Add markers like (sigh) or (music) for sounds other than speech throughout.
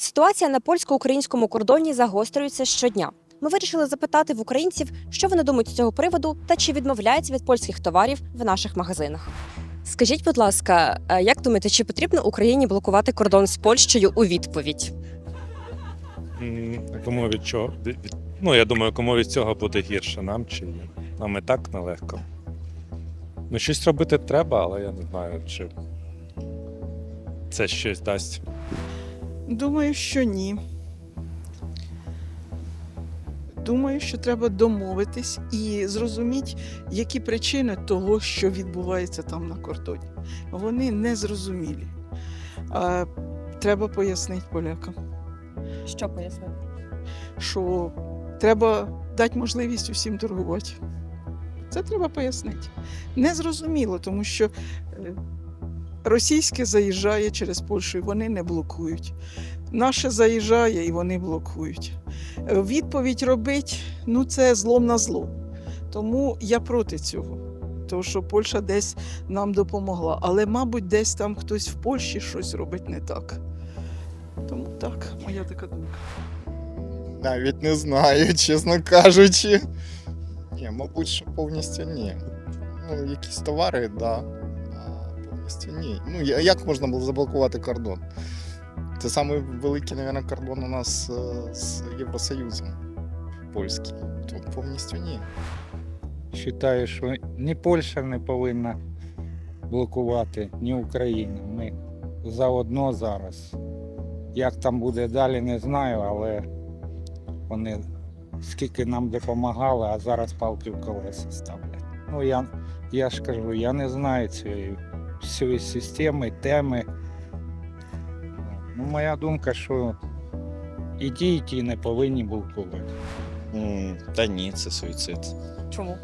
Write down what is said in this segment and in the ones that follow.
Ситуація на польсько-українському кордоні загострюється щодня. Ми вирішили запитати в українців, що вони думають з цього приводу та чи відмовляються від польських товарів в наших магазинах. Скажіть, будь ласка, е, як думаєте, чи потрібно Україні блокувати кордон з Польщею у відповідь? Кому від чого? Ну, я думаю, кому від цього буде гірше, нам чи ні. Нам і так нелегко. Ну, щось робити треба, але я не знаю, чи це щось дасть. Думаю, що ні. Думаю, що треба домовитись і зрозуміти, які причини того, що відбувається там на кордоні. Вони незрозумілі. А треба пояснити полякам, Що пояснити? що треба дати можливість усім торгувати. Це треба пояснити. Незрозуміло, тому що е, російське заїжджає через Польщу, і вони не блокують. Наше заїжджає і вони блокують. Відповідь робить ну це злом на зло. Тому я проти цього. Тому що Польща десь нам допомогла. Але, мабуть, десь там хтось в Польщі щось робить не так. Тому так, моя така думка. Навіть не знаю, чесно кажучи. Ні, мабуть, що повністю ні. Ну, якісь товари, так. Да. А ні. Ну, як можна було заблокувати кордон? Це самий великий, мабуть, кордон у нас е, з Євросоюзом. Польський. Тут повністю ні. Вважаю, що ні Польща не повинна блокувати, ні Україна. Ми заодно зараз. Як там буде далі, не знаю, але вони скільки нам допомагали, а зараз палки в колеса ставлять. Ну я, я ж кажу, я не знаю цієї всієї системи, теми. Ну, моя думка, що і ті, і ті не повинні блокувати. М, Та ні, це суїцид. Чому?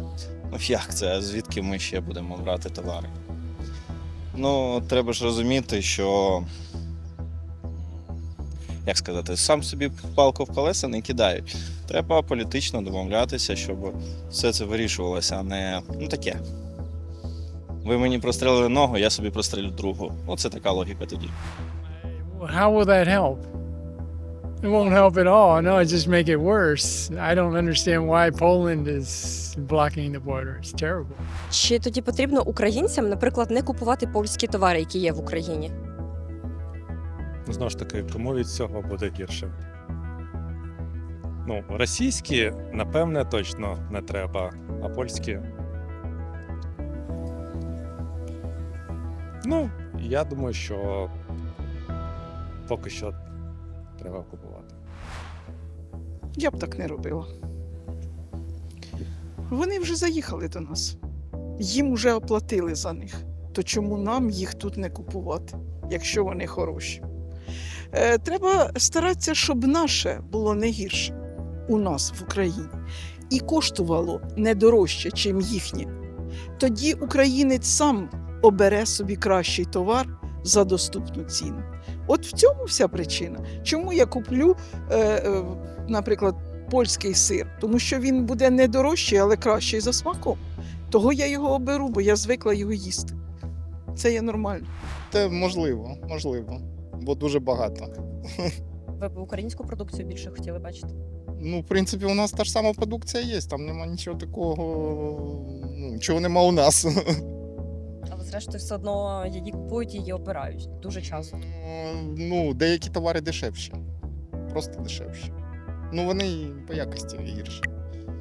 Ну як це? А Звідки ми ще будемо брати товари? Ну, треба ж розуміти, що. Як сказати, сам собі палку в колеса не кидають. Треба політично домовлятися, щоб все це вирішувалося, а не ну таке. Ви мені прострелили ногу, я собі прострелю другу. Оце така логіка тоді. How will that help? It won't help at all. No, it just make it worse. I don't understand why Poland is blocking the border. It's terrible. Чи тоді потрібно українцям, наприклад, не купувати польські товари, які є в Україні? Знову ж таки, кому від цього буде гірше? Ну, російські, напевне, точно не треба, а польські. Ну, я думаю, що поки що треба купувати. Я б так не робила. Вони вже заїхали до нас. Їм вже оплатили за них. То чому нам їх тут не купувати, якщо вони хороші? Е, треба старатися, щоб наше було не гірше у нас в Україні і коштувало не дорожче, чим їхнє. Тоді українець сам обере собі кращий товар за доступну ціну. От в цьому вся причина. Чому я куплю е, е, наприклад, польський сир, тому що він буде не дорожчий, але кращий за смаком. Того я його оберу, бо я звикла його їсти. Це є нормально. Те можливо, можливо. Бо дуже багато. Ви б українську продукцію більше хотіли бачити? Ну, в принципі, у нас та ж сама продукція є, там нема нічого такого, ну, чого нема у нас. Зрештою все одно її купують і її обирають дуже часто. Ну, деякі товари дешевші. Просто дешевші. Ну, вони по якості гірші.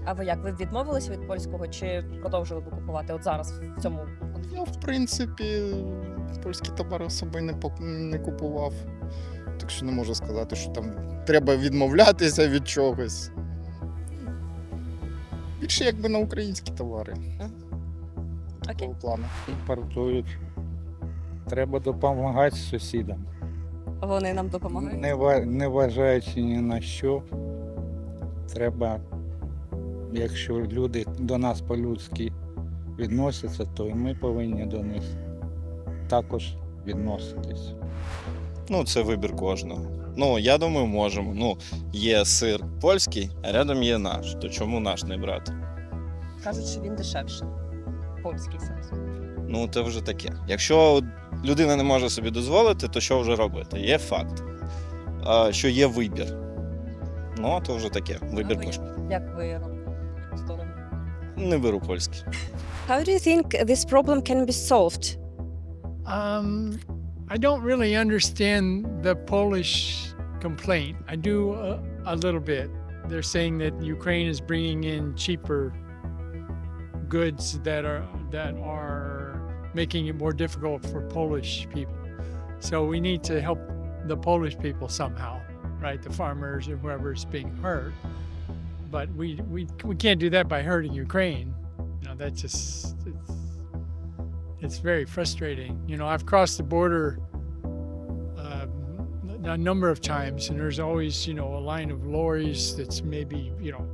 А ви як? Ви відмовилися від польського чи продовжили би купувати от зараз в цьому Ну, в принципі, польські товари особи не, пок- не купував. Так що не можу сказати, що там треба відмовлятися від чогось. Більше якби на українські товари. Окей. Такого плану. Імпортують. Треба допомагати сусідам. Вони нам допомагають. Не, ва- не вважаючи ні на що, треба, якщо люди до нас по-людськи відносяться, то і ми повинні до них також відноситись. Ну, це вибір кожного. Ну, я думаю, можемо. Ну, є сир польський, а рядом є наш. То чому наш не брати? Кажуть, що він дешевший. Польський сенс. Ну, це вже таке. Якщо людина не може собі дозволити, то що вже робити? Є факт. а, що є вибір. Ну, а то вже таке. Вибір ви. Як ви сторону? Не беру польський. How do you think this problem can be solved? Um, I don't really understand the Polish complaint. I do a, a little bit. They're saying that Ukraine is bringing in cheaper goods that are that are making it more difficult for Polish people. So we need to help the Polish people somehow, right? The farmers or whoever's being hurt. But we, we we can't do that by hurting Ukraine. You know, that's just it's, it's very frustrating. You know, I've crossed the border um, a number of times, and there's always, you know, a line of lorries that's maybe, you know,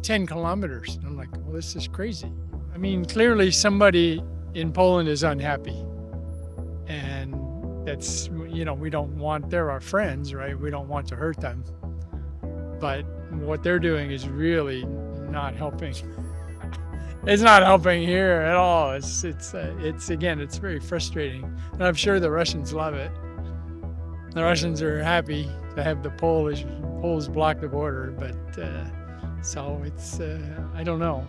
10 kilometers. And I'm like, well, this is crazy. I mean, clearly somebody in Poland is unhappy. And that's, you know, we don't want, they're our friends, right? We don't want to hurt them. But what they're doing is really not helping (laughs) it's not helping here at all. It's it's uh, it's again it's very frustrating, and I'm sure the Russians love it. The Russians are happy to have the Polish Poles block the border, but uh, so it's uh, I don't know.